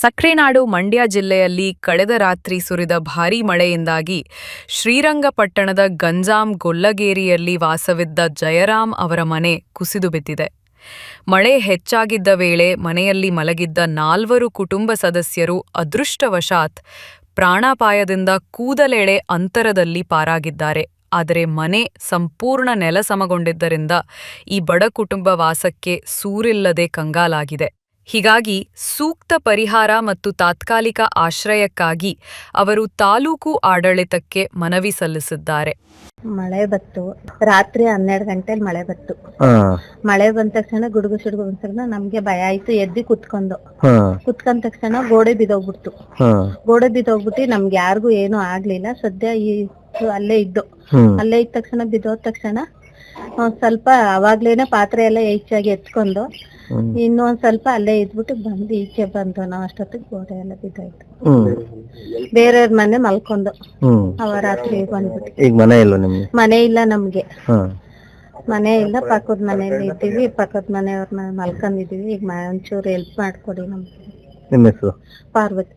ಸಕ್ರೆನಾಡು ಮಂಡ್ಯ ಜಿಲ್ಲೆಯಲ್ಲಿ ಕಳೆದ ರಾತ್ರಿ ಸುರಿದ ಭಾರೀ ಮಳೆಯಿಂದಾಗಿ ಶ್ರೀರಂಗಪಟ್ಟಣದ ಗಂಜಾಂ ಗೊಲ್ಲಗೇರಿಯಲ್ಲಿ ವಾಸವಿದ್ದ ಜಯರಾಮ್ ಅವರ ಮನೆ ಕುಸಿದು ಬಿದ್ದಿದೆ. ಮಳೆ ಹೆಚ್ಚಾಗಿದ್ದ ವೇಳೆ ಮನೆಯಲ್ಲಿ ಮಲಗಿದ್ದ ನಾಲ್ವರು ಕುಟುಂಬ ಸದಸ್ಯರು ಅದೃಷ್ಟವಶಾತ್ ಪ್ರಾಣಾಪಾಯದಿಂದ ಕೂದಲೆಳೆ ಅಂತರದಲ್ಲಿ ಪಾರಾಗಿದ್ದಾರೆ. ಆದರೆ ಮನೆ ಸಂಪೂರ್ಣ ನೆಲಸಮಗೊಂಡಿದ್ದರಿಂದ ಈ ಬಡ ಕುಟುಂಬ ವಾಸಕ್ಕೆ ಸೂರಿಲ್ಲದೆ ಕಂಗಾಲಾಗಿದೆ. ಹೀಗಾಗಿ ಸೂಕ್ತ ಪರಿಹಾರ ಮತ್ತು ತಾತ್ಕಾಲಿಕ ಆಶ್ರಯಕ್ಕಾಗಿ ಅವರು ತಾಲೂಕು ಆಡಳಿತಕ್ಕೆ ಮನವಿ ಸಲ್ಲಿಸಿದ್ದಾರೆ. ಮಳೆ ಬತ್ತು ರಾತ್ರಿ ಹನ್ನೆರಡು ಗಂಟೆಲಿ ಮಳೆ ಬತ್ತು ಹಾ. ಮಳೆ ಬಂದ ತಕ್ಷಣ ಗುಡುಗು ಸಿಡುಗು ಬಂದ ತಕ್ಷಣ ನಮ್ಗೆ ಭಯ ಆಯ್ತು ಎದ್ದಿ ಕುತ್ಕೊಂಡು. ಹಾ. ಕುತ್ಕೊಂಡ ತಕ್ಷಣ ಗೋಡೆ ಬಿದ್ದೋಗ್ಬಿಡ್ತು. ಹಾ. ಗೋಡೆ ಬಿದ್ದೋಗ್ಬಿಟ್ಟು ನಮ್ಗೆ ಯಾರಿಗೂ ಏನು ಆಗ್ಲಿಲ್ಲ. ಸದ್ಯ ಈ ಅಲ್ಲೇ ಇದ್ದು. ಅಲ್ಲೇ ಇದ್ದ ತಕ್ಷಣ ಬಿದ್ದೋದ ತಕ್ಷಣ ಸ್ವಲ್ಪ ಅವಾಗ್ಲೇನೆ ಪಾತ್ರೆ ಎಲ್ಲ ಹೆಚ್ಚಾಗಿ ಎತ್ಕೊಂಡು ಇನ್ನು ಒಂದ್ ಸ್ವಲ್ಪ ಅಲ್ಲೇ ಇದ್ಬಿಟ್ಟು ಬಂದು ಈಚೆ ಬಂದು ನಾವ್ ಅಷ್ಟೊತ್ತಿಗೆ ಗೋಡೆ ಎಲ್ಲ ಬಿದ್ದಾಯ್ತು. ಬೇರೆಯವ್ರ ಮನೆ ಮಲ್ಕೊಂಡು ಅವ ರಾತ್ರಿ ಬಂದ್ಬಿಟ್ಟು ಈಗ ಮನೆ ಇಲ್ವಾ ನಿಮ್ಗೆ? ಮನೆ ಇಲ್ಲ ನಮ್ಗೆ. ಮನೆ ಇಲ್ಲ ಪಕ್ಕದ ಮನೆಯಲ್ಲಿ ಇದ್ದೀವಿ ಪಕ್ಕದ ಮನೆಯವ್ರನ್ನ ಮಲ್ಕೊಂಡಿದೀವಿ ಈಗ ಒಂಚೂರು ಹೆಲ್ಪ್ ಮಾಡ್ಕೊಡಿ ನಮ್ಗೆ. ನಿಮ್ಮ ಹೆಸರು? ಪಾರ್ವತಿ.